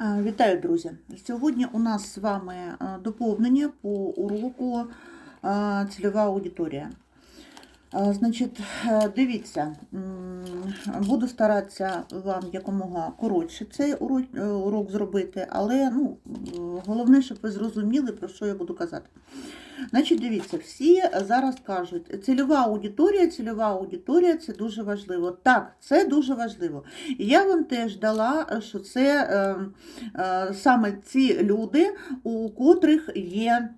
Е, Вітаю, друзі! Сьогодні у нас з вами е, доповнення по уроку е, цільова аудиторія. Е, Значить, е, дивіться, буду старатися вам якомога коротше цей урок, е, зробити, але ну, головне, щоб ви зрозуміли, про що я буду казати. Значить, дивіться, всі зараз кажуть, цільова аудиторія, цільова аудиторія це дуже важливо. Так, це дуже важливо. І я вам теж дала, що це е, е, саме ці люди, у котрих є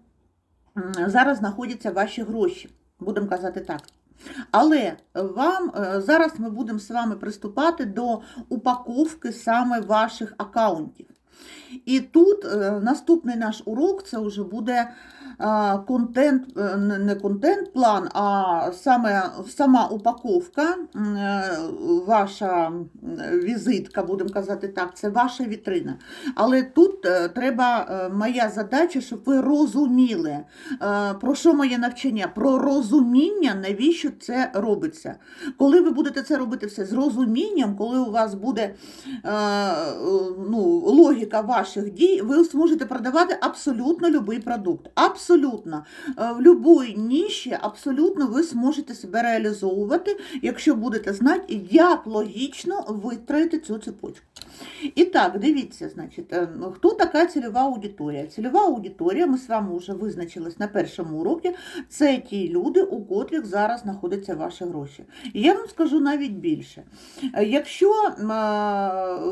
зараз знаходяться ваші гроші, будемо казати так. Але вам е, зараз ми будемо з вами приступати до упаковки саме ваших аккаунтів. І тут е, наступний наш урок це вже буде контент, е, не контент-план, а саме сама упаковка, е, ваша візитка, будемо казати так, це ваша вітрина. Але тут е, треба е, моя задача, щоб ви розуміли, е, про що моє навчання, про розуміння, навіщо це робиться. Коли ви будете це робити все з розумінням, коли у вас буде е, е, ну, логіка ваших дій, ви зможете продавати абсолютно будь-який продукт. Е, В будь-якій ніші абсолютно ви зможете себе реалізовувати, якщо будете знати, як логічно витратити цю цепочку. І так, дивіться, значить, е, хто така цільова аудиторія? Цільова аудиторія, ми з вами вже визначились на першому уроці, це ті люди, у котрих зараз знаходяться ваші гроші. І я вам скажу навіть більше. Якщо е,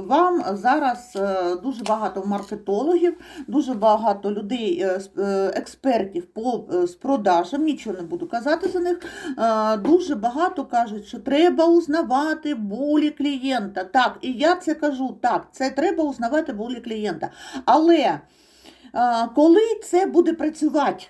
вам зараз е, дуже багато маркетологів, дуже багато людей, експертів по з продажам, нічого не буду казати за них, дуже багато кажуть, що треба узнавати болі клієнта. Так, і я це кажу, так, це треба узнавати болі клієнта. Але е, коли це буде працювати?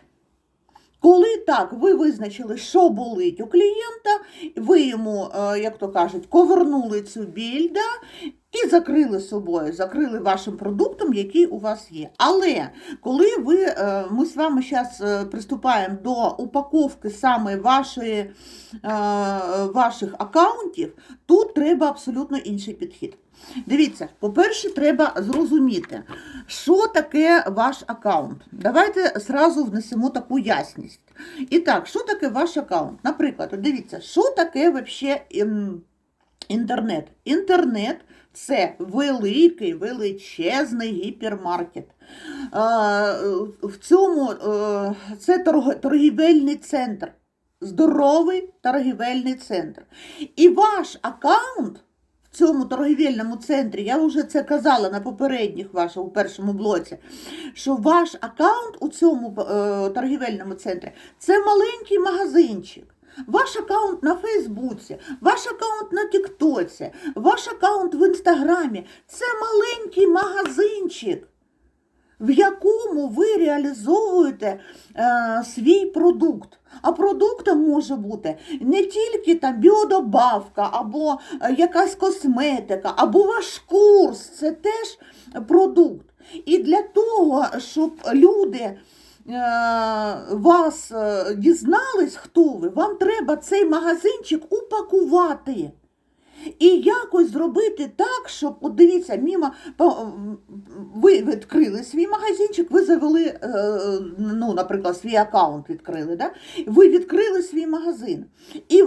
Коли так, ви визначили, що болить у клієнта, ви йому, е, як то кажуть, ковернули цю біль, да, і закрили собою, закрили вашим продуктом, який у вас є. Але коли ви, е, ми з вами зараз приступаємо до упаковки саме вашої, ваших акаунтів, тут треба абсолютно інший підхід. Дивіться, по-перше, треба зрозуміти, що таке ваш аккаунт. Давайте зразу внесемо таку ясність. І так, що таке ваш аккаунт? Наприклад, дивіться, що таке вообще ем, інтернет? Інтернет це великий, величезний гіпермаркет. В цьому е, це торгівельний центр. Здоровий торгівельний центр. І ваш аккаунт в цьому торгівельному центрі, я вже це казала на попередніх вашому першому блоці, що ваш аккаунт у цьому е, торгівельному центрі це маленький магазинчик. Ваш аккаунт на Фейсбуці, ваш аккаунт на Тіктоці, ваш аккаунт в Інстаграмі це маленький магазинчик, в якому ви реалізовуєте е, свій продукт. А продуктом може бути не тільки там біодобавка, або е, якась косметика, або ваш курс це теж продукт. І для того, щоб люди е, вас е, дізнались, хто ви, вам треба цей магазинчик упакувати. І якось зробити так, щоб, от дивіться, мімо, ви відкрили свій магазинчик, ви завели, е, ну, наприклад, свій аккаунт відкрили, да? ви відкрили свій магазин. І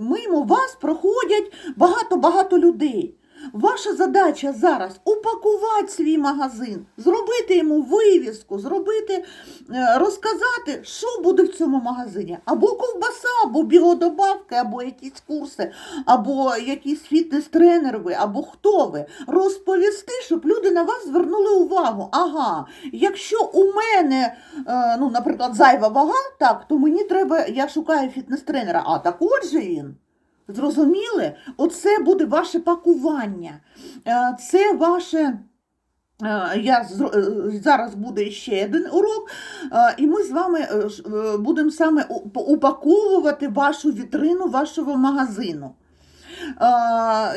мимо вас проходять багато-багато людей. Ваша задача зараз упакувати свій магазин, зробити йому вивіску, зробити, е, розказати, що буде в цьому магазині. Або ковбаса, або біодобавки, або якісь курси, або якісь фітнес-тренер ви, або хто ви. Розповісти, щоб люди на вас звернули увагу. Ага, якщо у мене, е, ну, наприклад, зайва вага, так, то мені треба, я шукаю фітнес-тренера, а так от же він. Зрозуміли? Оце буде ваше пакування. Е, Це ваше. е, Я е, зараз буде ще один урок, і ми з вами будемо саме упаковувати вашу вітрину вашого магазину.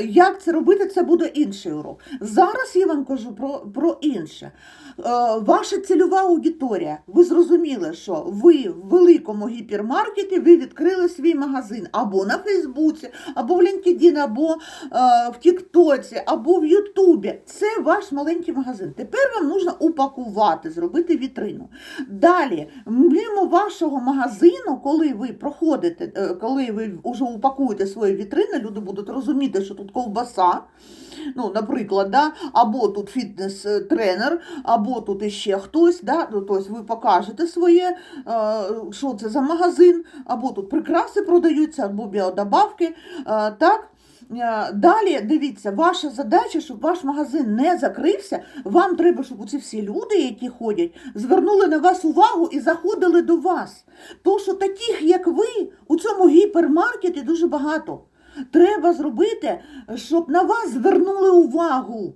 Як це робити, це буде інший урок. Зараз я вам кажу про, про інше. Е, Ваша цільова аудиторія. Ви зрозуміли, що ви в великому гіпермаркеті ви відкрили свій магазин або на Фейсбуці, або в LinkedIn, або е, в Тіктоці, або в Ютубі. Це ваш маленький магазин. Тепер вам потрібно упакувати, зробити вітрину. Далі, мимо вашого магазину, коли ви проходите, е, коли ви вже упакуєте свої вітрини, люди будуть розуміти, що тут ковбаса. Ну, наприклад, да? або тут фітнес-тренер, або тут іще хтось, да? ну, тобто ви покажете своє, е, що це за магазин, або тут прикраси продаються, або біодобавки. е, Так? Е, Далі дивіться, ваша задача, щоб ваш магазин не закрився. Вам треба, щоб ці всі люди, які ходять, звернули на вас увагу і заходили до вас. То, що таких, як ви, у цьому гіпермаркеті дуже багато. Треба зробити, щоб на вас звернули увагу.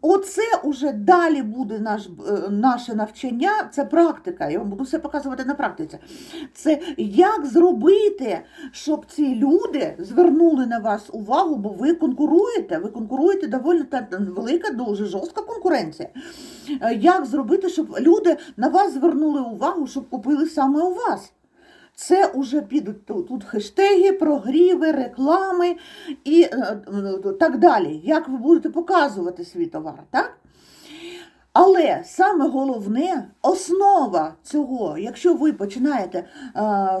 Оце уже далі буде наш, е, наше навчання, це практика. Я вам буду все показувати на практиці. Це як зробити, щоб ці люди звернули на вас увагу, бо ви конкуруєте, ви конкуруєте доволі та- велика, дуже жорстка конкуренція. Е, Як зробити, щоб люди на вас звернули увагу, щоб купили саме у вас? Це вже підуть тут, хештеги, прогріви, реклами і е, е, так далі. Як ви будете показувати свій товар, так? Але саме головне, основа цього, якщо ви починаєте е,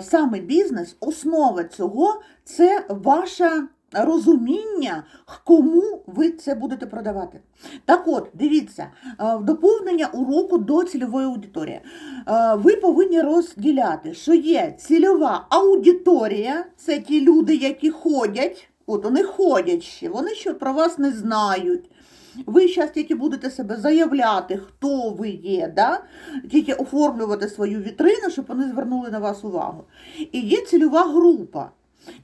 саме бізнес, основа цього це ваше розуміння, кому ви це будете продавати. Так от, дивіться, е, доповнення уроку до цільової аудиторії. Е, Ви повинні розділяти, що є цільова аудиторія, це ті люди, які ходять, от вони ходять ще, вони ще про вас не знають. Ви зараз тільки будете себе заявляти, хто ви є, да? тільки оформлювати свою вітрину, щоб вони звернули на вас увагу. І є цільова група.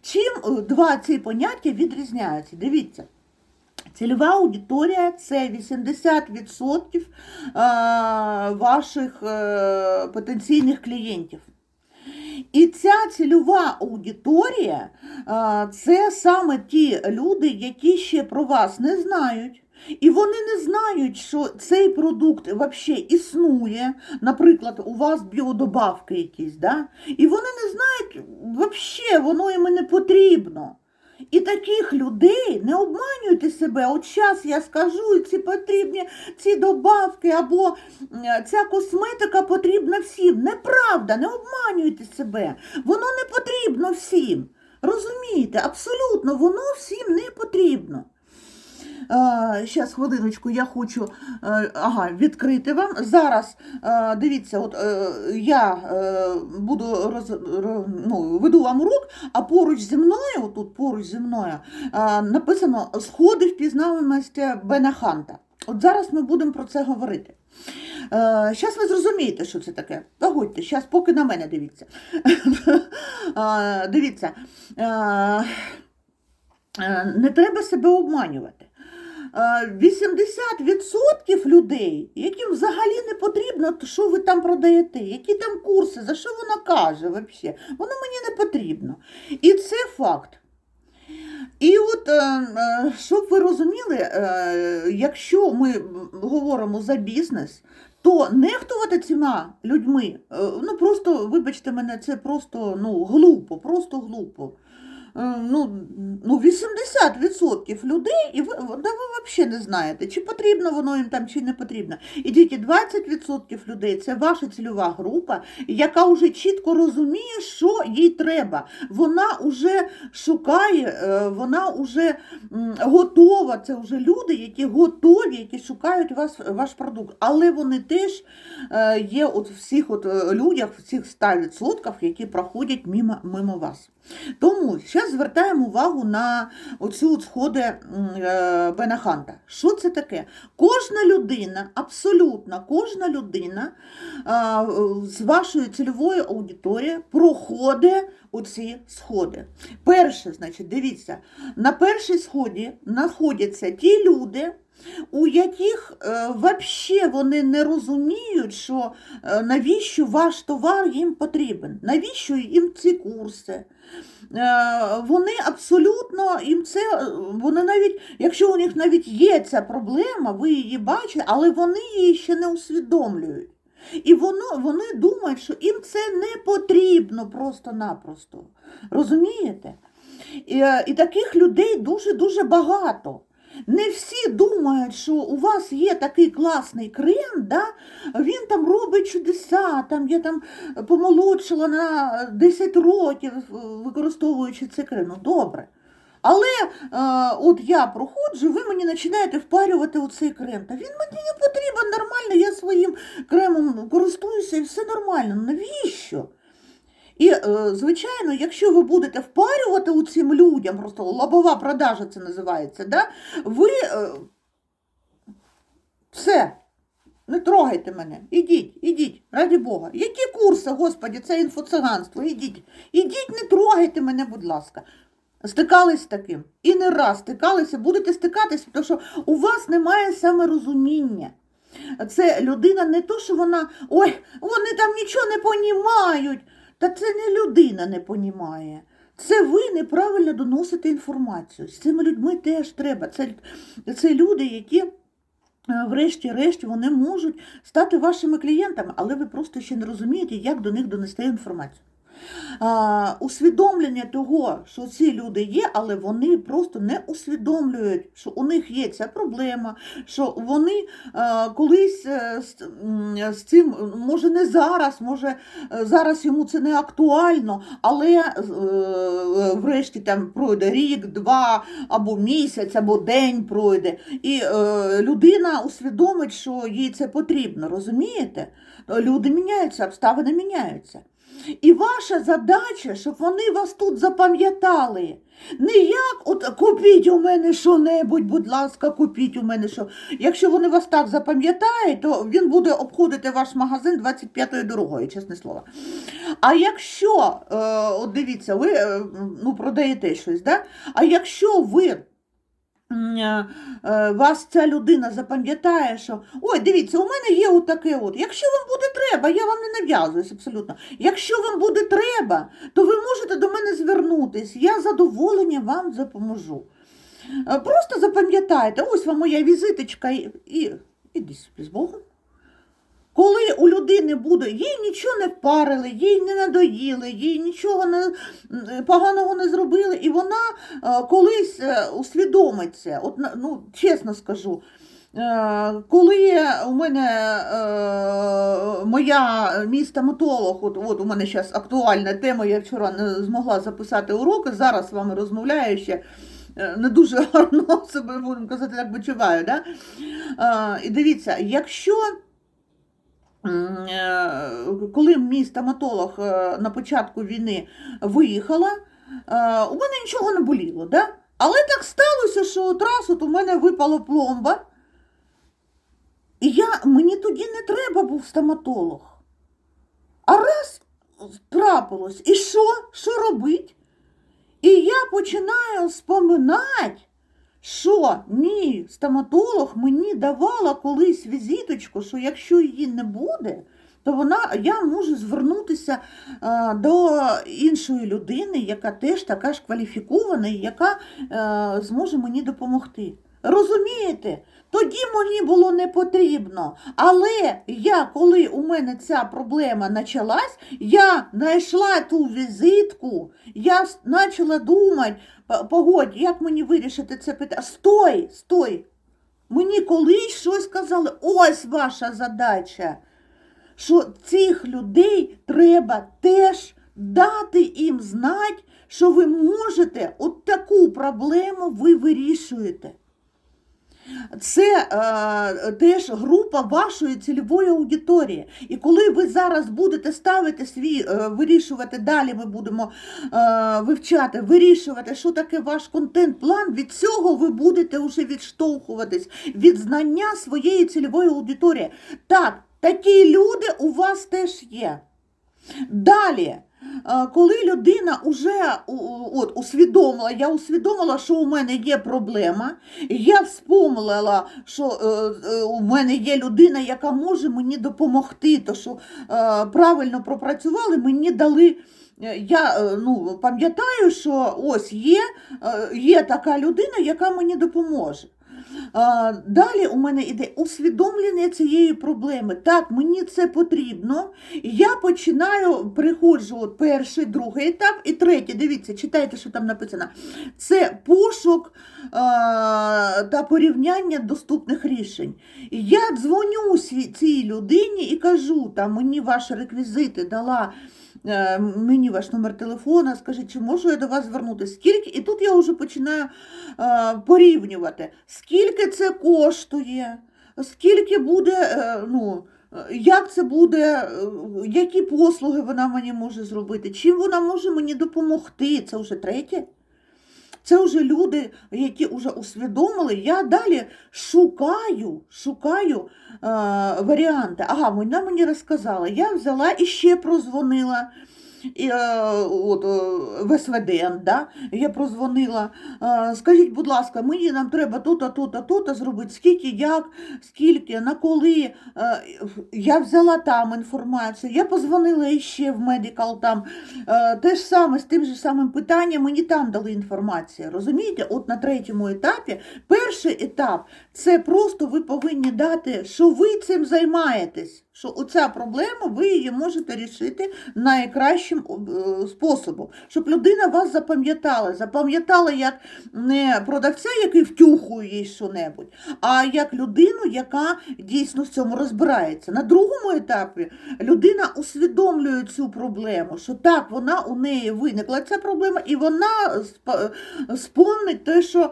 Чим е, два ці поняття відрізняються? Дивіться. Цільова аудиторія це 80% е, ваших е, потенційних клієнтів. І ця цільова аудиторія це саме ті люди, які ще про вас не знають. І вони не знають, що цей продукт взагалі існує. Наприклад, у вас біодобавки якісь, да? і вони не знають, взагалі воно їм не потрібно. І таких людей не обманюйте себе. От зараз я скажу, і ці потрібні ці добавки або ця косметика потрібна всім. Неправда, не обманюйте себе. Воно не потрібно всім. Розумієте, абсолютно, воно всім не потрібно. Зараз, хвилиночку, я хочу е, ага, відкрити вам. Зараз е, дивіться, от е, я е, буду роз, ну, веду вам урок, а поруч зі мною, тут поруч зі мною, е, написано Сходи впізнаваності Бена Ханта. От зараз ми будемо про це говорити. Зараз ви зрозумієте, що це таке. Погодьте, зараз поки на мене дивіться. Е, Дивіться, е, е, не треба себе обманювати. Е, 80% людей, яким взагалі не потрібно, що ви там продаєте, які там курси, за що вона каже взагалі, воно мені не потрібно. І це факт. І от, е, е, щоб ви розуміли, е, якщо ми говоримо за бізнес, то нехтувати цими людьми, е, ну просто, вибачте мене, це просто ну, глупо, просто глупо. Е, Ну, ну 80% людей, і ви, да ви взагалі не знаєте, чи потрібно воно їм там, чи не потрібно. І тільки 20% людей це ваша цільова група, яка вже чітко розуміє, що їй треба. Вона вже шукає, е, вона вже готова. Це вже люди, які готові, які шукають вас, ваш продукт. Але вони теж е, є от всіх от людях, в цих 100%, які проходять мимо, мимо вас. Тому зараз звертаємо увагу на оцю от сходи е, Бена Ханта. Що це таке? Кожна людина, абсолютно кожна людина з вашої цільової аудиторії проходить оці сходи. Перше, значить, дивіться, на першій сході знаходяться ті люди, у яких е, вообще вони не розуміють, що е, навіщо ваш товар їм потрібен, навіщо їм ці курси. Е, Вони абсолютно їм це, е, вони навіть, якщо у них навіть є ця проблема, ви її бачите, але вони її ще не усвідомлюють. І воно, вони думають, що їм це не потрібно просто-напросто. Розумієте? І, е, і таких людей дуже-дуже багато. Не всі думають, що у вас є такий класний крем, да? він там робить чудеса, там я там помолодшила на 10 років, використовуючи цей крем. Ну добре. Але е, от я проходжу, ви мені починаєте впарювати оцей крем. Та він мені не потрібен нормально, я своїм кремом користуюся і все нормально. Навіщо? І, е, звичайно, якщо ви будете впарювати у цим людям, просто лобова продажа це називається, да? ви е, все, не трогайте мене. Ідіть, ідіть, раді Бога. Які курси, Господі, це інфоциганство, ідіть. Ідіть, не трогайте мене, будь ласка. Стикались з таким. І не раз стикалися, будете стикатися, тому що у вас немає саморозуміння. Це людина не то, що вона, ой, вони там нічого не понімають. Та це не людина не понімає. Це ви неправильно доносите інформацію. З цими людьми теж треба. Це, це люди, які, е, врешті-решт, вони можуть стати вашими клієнтами, але ви просто ще не розумієте, як до них донести інформацію. Усвідомлення того, що ці люди є, але вони просто не усвідомлюють, що у них є ця проблема, що вони а, колись е, з, цим, може не зараз, може е, зараз йому це не актуально, але е, врешті там пройде рік, два, або місяць, або день пройде, і е, людина усвідомить, що їй це потрібно, розумієте? Люди міняються, обставини міняються. І ваша задача, щоб вони вас тут запам'ятали. Не як от купіть у мене що-небудь, будь ласка, купіть у мене що. Якщо вони вас так запам'ятають, то він буде обходити ваш магазин 25-ю дорогою, чесне слово. А якщо, е, от дивіться, ви е, ну, продаєте щось, да? а якщо ви вас ця людина запам'ятає, що ой, дивіться, у мене є отаке от. Якщо вам буде треба, я вам не нав'язуюсь абсолютно. Якщо вам буде треба, то ви можете до мене звернутись. Я задоволення вам допоможу. Е, Просто запам'ятайте, ось вам моя візиточка і, і іди собі з Богом. Коли у людини буде, їй нічого не впарили, їй не надоїли, їй нічого не, поганого не зробили, і вона е, колись е, усвідомиться. От, ну, чесно скажу, е, коли у мене моя мій стоматолог, от, от у мене зараз актуальна тема, я вчора не змогла записати уроки, зараз з вами розмовляю ще. Не дуже гарно себе будемо казати, так почуваю. Да? І дивіться, якщо коли мій стоматолог е, на початку війни виїхала, е, у мене нічого не боліло. Да? Але так сталося, що от раз у мене випала пломба, і я, мені тоді не треба був стоматолог. А раз трапилось, і що? Що робить? І я починаю споминати, що мій стоматолог мені давала колись візиточку, що якщо її не буде, то вона, я можу звернутися е, до іншої людини, яка теж така ж кваліфікована і яка е, зможе мені допомогти. Розумієте? Тоді мені було не потрібно. Але я, коли у мене ця проблема почалась, я знайшла ту візитку, я почала думати, погодь, як мені вирішити це питання. Стой, стой. Мені колись щось сказали, ось ваша задача, що цих людей треба теж дати їм знати, що ви можете, от таку проблему ви вирішуєте. Це е, теж група вашої цільової аудиторії. І коли ви зараз будете ставити свій, е, вирішувати далі, ми будемо е, вивчати, вирішувати, що таке ваш контент-план, від цього ви будете вже відштовхуватись від знання своєї цільової аудиторії. Так, такі люди у вас теж є. Далі. Е, Коли людина вже от, усвідомила, я усвідомила, що у мене є проблема, я вспомнила, що е, е, у мене є людина, яка може мені допомогти, то що правильно пропрацювали, мені дали. Я ну, пам'ятаю, що ось є, є така людина, яка мені допоможе. Далі у мене йде усвідомлення цієї проблеми. Так, мені це потрібно. Я починаю, приходжу от перший, другий етап і третій. Дивіться, читайте, що там написано. Це пошук та порівняння доступних рішень. Я дзвоню цій людині і кажу, там мені ваші реквізити дала. Е, Мені ваш номер телефона, скажіть, чи можу я до вас звернутися? Скільки? І тут я вже починаю е, порівнювати, скільки це коштує, скільки буде, е, ну, як це буде, які послуги вона мені може зробити, чим вона може мені допомогти. Це вже третє. Це вже люди, які вже усвідомили. Я далі шукаю, шукаю е, варіанти. Ага, вона мені розказала. Я взяла і ще прозвонила. І, е, от, е, в СВДН, да? я прозвонила. Е, скажіть, будь ласка, мені нам треба тут-то, тут-то, тут-то зробити, скільки, як, скільки, на коли. Я взяла там інформацію, я позвонила іще в медикал там. Те ж саме з тим же самим питанням мені там дали інформацію. Розумієте, от на третьому етапі, перший етап це просто ви повинні дати, що ви цим займаєтесь. Що оця проблема, ви її можете рішити найкращим е, способом, щоб людина вас запам'ятала. Запам'ятала як не продавця, який втюхує їй що-небудь, а як людину, яка дійсно в цьому розбирається. На другому етапі людина усвідомлює цю проблему, що так, вона у неї виникла ця проблема, і вона сп- спомнить те, що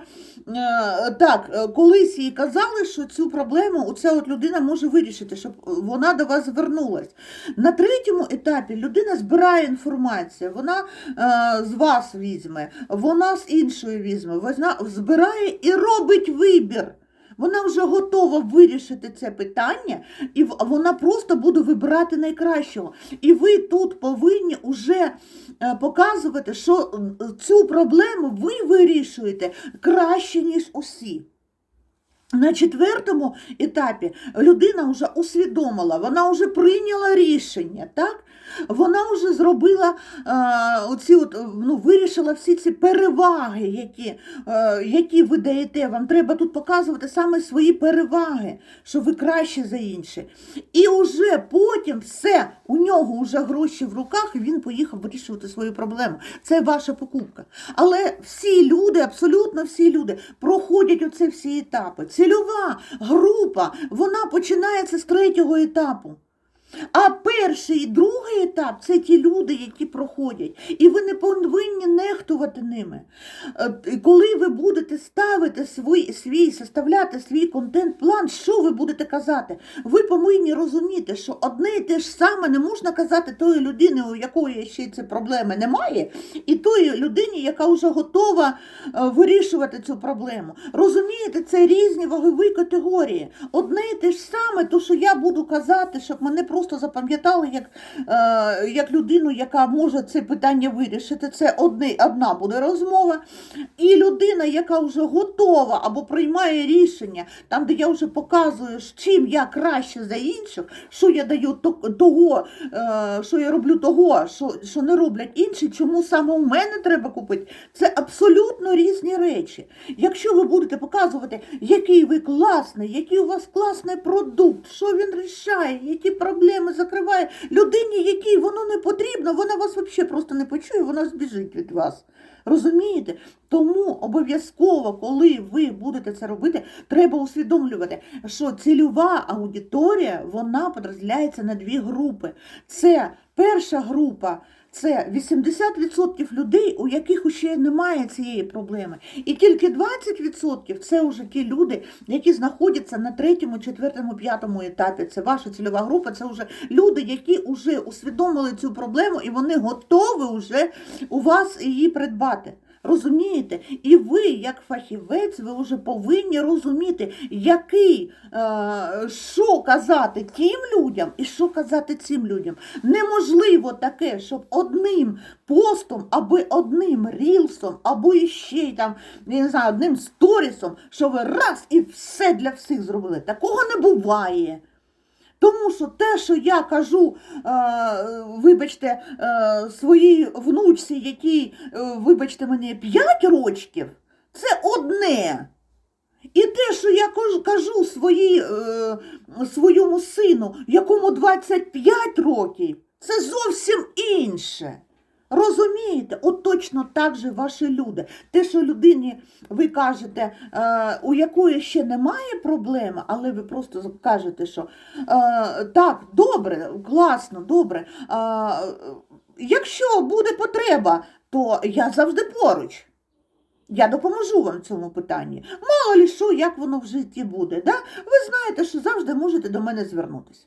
е, так, е, колись їй казали, що цю проблему оця от людина може вирішити, щоб вона до вас звернулась. На третьому етапі людина збирає інформацію, вона е, з вас візьме, вона з іншої візьме, вона збирає і робить вибір. Вона вже готова вирішити це питання, і вона просто буде вибирати найкращого. І ви тут повинні вже е, показувати, що цю проблему ви вирішуєте краще, ніж усі. На четвертому етапі людина вже усвідомила, вона вже прийняла рішення, так? Вона вже зробила е, оці от, ну, вирішила всі ці переваги, які, е, які ви даєте. Вам треба тут показувати саме свої переваги, що ви краще за інші. І вже потім все, у нього вже гроші в руках, і він поїхав вирішувати свою проблему. Це ваша покупка. Але всі люди, абсолютно всі люди, проходять оце всі етапи. Цільова група, вона починається з третього етапу. А перший і другий етап це ті люди, які проходять, і ви не повинні нехтувати ними. Е, Коли ви будете ставити свій, свій составляти свій контент-план, що ви будете казати? Ви повинні розуміти, що одне і те ж саме не можна казати тої людини, у якої ще ці проблеми немає, і тої людині, яка вже готова е, вирішувати цю проблему. Розумієте, це різні вагові категорії. Одне і те ж саме, то що я буду казати, щоб мене просто запам'ятали як, е, як людину, яка може це питання вирішити. Це одне, одна буде розмова. І людина, яка вже готова або приймає рішення, там, де я вже показую, з чим я краще за інших, що я даю того, е, що я роблю того, що, що не роблять інші, чому саме у мене треба купити. Це абсолютно різні речі. Якщо ви будете показувати, який ви класний, який у вас класний продукт, що він рішає, які проблеми закриває, людині, якій воно не потрібно, вона вас взагалі просто не почує, вона збіжить від вас. Розумієте? Тому обов'язково, коли ви будете це робити, треба усвідомлювати, що цільова аудиторія вона подрозділяється на дві групи. Це перша група. Це 80% людей, у яких ще немає цієї проблеми. І тільки 20% це вже ті люди, які знаходяться на третьому, четвертому, п'ятому етапі. Це ваша цільова група, це вже люди, які вже усвідомили цю проблему і вони готові вже у вас її придбати. Розумієте? І ви, як фахівець, ви вже повинні розуміти, який, е, що казати тим людям і що казати цим людям. Неможливо таке, щоб одним постом, або одним рілсом, або іще й там, я не знаю, одним сторісом, що ви раз і все для всіх зробили. Такого не буває. Тому що те, що я кажу, е, вибачте, е, своїй внучці, якій, е, вибачте мені, 5 рочків, це одне. І те, що я кажу, своїй, своєму сину, якому 25 років, це зовсім інше. Розумієте? От точно так же ваші люди. Те, що людині ви кажете, е, у якої ще немає проблеми, але ви просто кажете, що е, так, добре, класно, добре. Е, якщо буде потреба, то я завжди поруч. Я допоможу вам в цьому питанні. Мало лі що, як воно в житті буде. Да? Ви знаєте, що завжди можете до мене звернутися.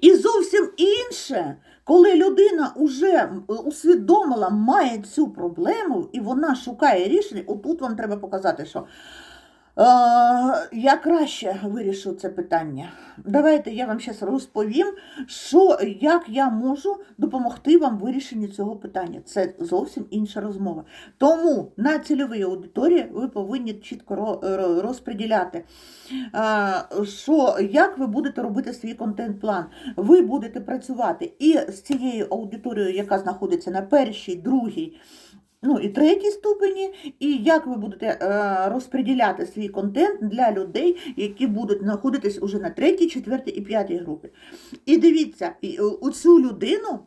І зовсім інше, коли людина вже усвідомила, має цю проблему, і вона шукає рішення, отут вам треба показати, що е, я краще вирішу це питання. Давайте я вам зараз розповім, що, як я можу допомогти вам в вирішенні цього питання. Це зовсім інша розмова. Тому на цільовій аудиторії ви повинні чітко ро- ро- розподіляти, е, що, як ви будете робити свій контент-план. Ви будете працювати і з цією аудиторією, яка знаходиться на першій, другій. Ну і третій ступені, і як ви будете е, розподіляти свій контент для людей, які будуть знаходитись уже на третій, четвертій і п'ятій групі. І дивіться, у цю людину,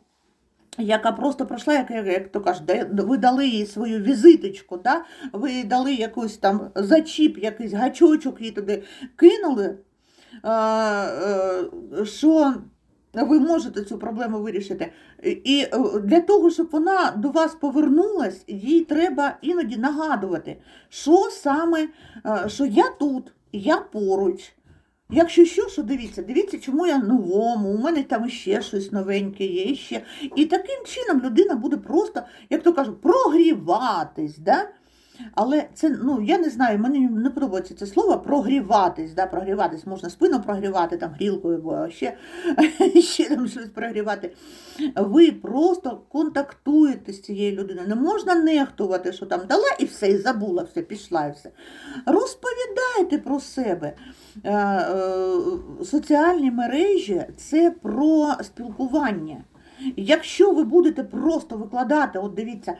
яка просто пройшла, як, як, то кажуть, ви дали їй свою візиточку, да? ви дали якусь там зачіп, якийсь гачочок їй туди кинули, е, що ви можете цю проблему вирішити. І е, для того, щоб вона до вас повернулась, їй треба іноді нагадувати, що саме, е, що я тут, я поруч. Якщо що, що дивіться, дивіться, чому я новому, у мене там ще щось новеньке є ще. І таким чином людина буде просто, як то кажуть, прогріватись. Да? Але це, ну, я не знаю, мені не подобається це слово прогріватись. Да? Прогріватись, можна спину прогрівати там грілкою, або ще, ще там щось прогрівати. Ви просто контактуєте з цією людиною. Не можна нехтувати, що там дала і все, і забула, все, пішла і все. Розповідайте про себе. Е, е, Соціальні мережі це про спілкування. Якщо ви будете просто викладати, от дивіться,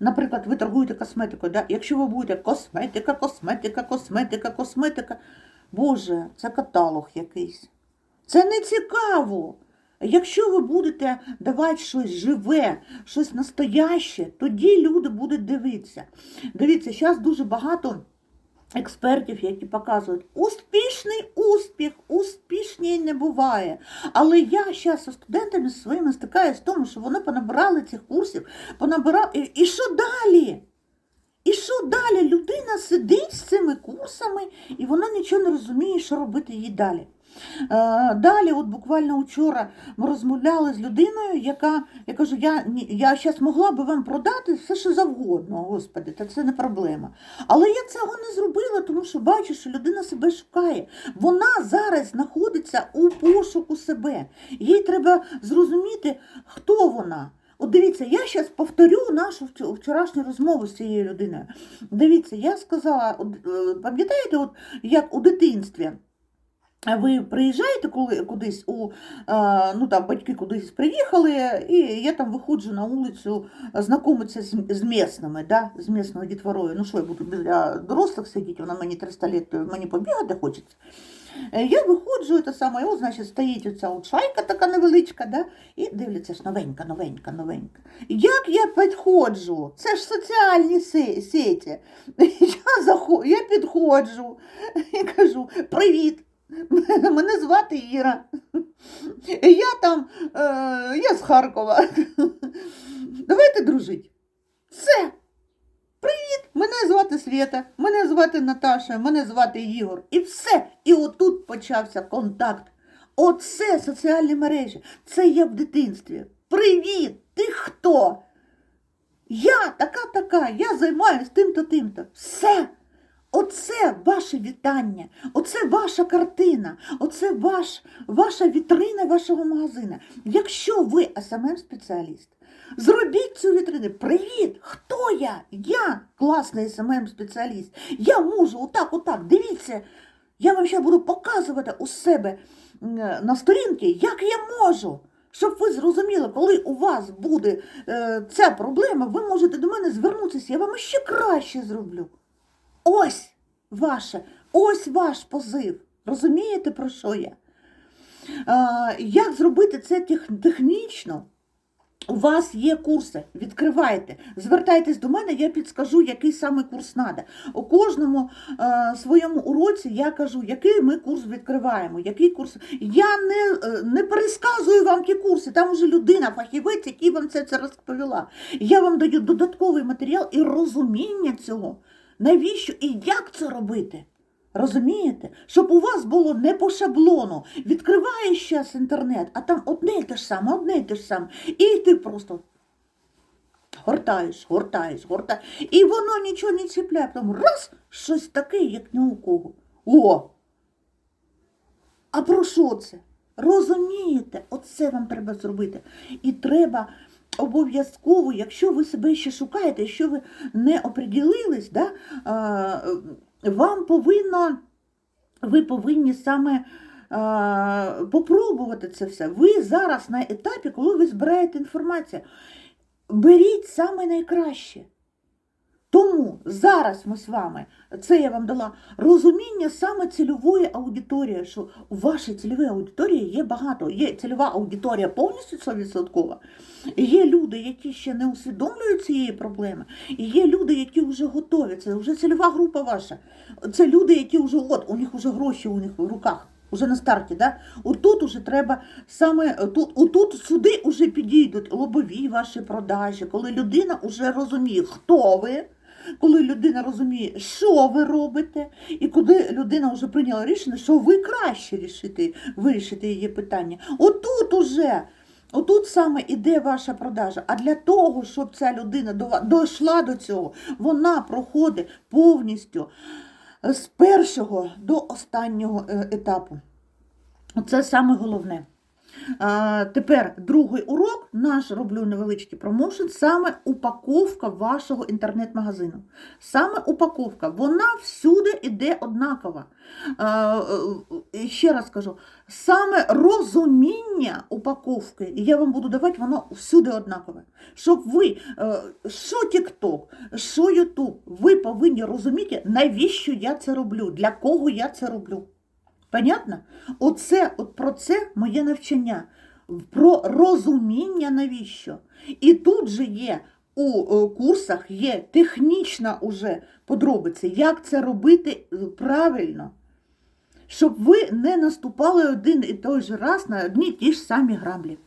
наприклад, ви торгуєте косметикою, да? якщо ви будете косметика, косметика, косметика, косметика, Боже, це каталог якийсь. Це не цікаво. Якщо ви будете давати щось живе, щось настояще, тоді люди будуть дивитися. Дивіться, зараз дуже багато експертів, які показують успішний успіх, успішній не буває. Але я зараз зі студентами своїми стикаюся з тому, що вони понабирали цих курсів, понабирали. І що далі? І що далі? Людина сидить з цими курсами, і вона нічого не розуміє, що робити їй далі. Е, Далі, от буквально вчора ми розмовляли з людиною, яка я кажу, я, я зараз могла би вам продати все, що завгодно, господи, та це не проблема. Але я цього не зробила, тому що бачу, що людина себе шукає. Вона зараз знаходиться у пошуку себе. Їй треба зрозуміти, хто вона. От дивіться, я зараз повторю нашу вчорашню розмову з цією людиною. Дивіться, я сказала, е, пам'ятаєте, от як у дитинстві? Ви приїжджаєте коли кудись у ну там батьки кудись приїхали, і я там виходжу на вулицю знайомитися з, з місними, да, з місною дітворою. Ну що я буду біля дорослих сидіти, вона мені 300 літ, мені побігати хочеться. Е, Я виходжу, це саме, і значить, стоїть оця от така невеличка, да, і дивляться ж новенька, новенька, новенька. Як я підходжу? Це ж соціальні сеті. Я, заход... я підходжу і кажу: привіт! Мене звати Іра. Я там, е, я з Харкова. Давайте дружити. Все. Привіт! Мене звати Свєта, мене звати Наташа, мене звати Ігор. І все. І отут почався контакт. Оце соціальні мережі. Це я в дитинстві. Привіт! Ти хто? Я така-така, я займаюся тим-то, тим-то. Все. Оце ваше вітання, оце ваша картина, оце ваш, ваша вітрина вашого магазину. Якщо ви СММ-спеціаліст, зробіть цю вітрину. Привіт! Хто я? Я класний СММ-спеціаліст. Я можу отак, отак. Дивіться, я вам ще буду показувати у себе на сторінці, як я можу. Щоб ви зрозуміли, коли у вас буде е, ця проблема, ви можете до мене звернутися, я вам ще краще зроблю. Ось ваше, ось ваш позив. Розумієте, про що я? Як зробити це технічно? У вас є курси, відкривайте, звертайтесь до мене, я підскажу, який саме курс треба. У кожному е, своєму уроці я кажу, який ми курс відкриваємо, який курс. Я не, е, не пересказую вам ті курси, там вже людина, фахівець, який вам це, це розповіла. Я вам даю додатковий матеріал і розуміння цього. Навіщо і як це робити? Розумієте? Щоб у вас було не по шаблону. Відкриваєш зараз інтернет, а там одне й те ж саме, одне й те ж саме. І ти просто гортаєш, гортаєш, гортаєш. І воно нічого не чіпляє. Потім раз, щось таке, як ні у кого. О! А про що це? Розумієте? Оце вам треба зробити. І треба обов'язково, якщо ви себе ще шукаєте, якщо ви не оприділились, да, вам повинно, ви повинні саме попробувати це все. Ви зараз на етапі, коли ви збираєте інформацію, беріть саме найкраще. Тому зараз ми з вами, це я вам дала розуміння саме цільової аудиторії, що у вашій цільовій аудиторії є багато. Є цільова аудиторія повністю 100%. Є люди, які ще не усвідомлюють цієї проблеми, і є люди, які вже готові. Це вже цільова група ваша. Це люди, які вже от, у них вже гроші у них в руках. Уже на старті, да? Отут уже треба саме тут, отут сюди вже підійдуть лобові ваші продажі, коли людина вже розуміє, хто ви, коли людина розуміє, що ви робите, і коли людина вже прийняла рішення, що ви краще рішите, вирішите її питання. Отут уже. Отут саме іде ваша продажа. А для того, щоб ця людина дійшла до цього, вона проходить повністю е, з першого до останнього е, етапу. Це саме головне. Тепер другий урок, наш роблю невеличкий промоушен, саме упаковка вашого інтернет-магазину. Саме упаковка, вона всюди йде однакова. Е, е, ще раз кажу, саме розуміння упаковки, і я вам буду давати, воно всюди однакове. Щоб ви, е, що TikTok, що YouTube, ви повинні розуміти, навіщо я це роблю, для кого я це роблю. Понятно? Оце, от про це моє навчання, про розуміння навіщо. І тут же є у е, курсах є технічна уже подробиця, як це робити е, правильно, щоб ви не наступали один і той же раз на одні ті ж самі граблі.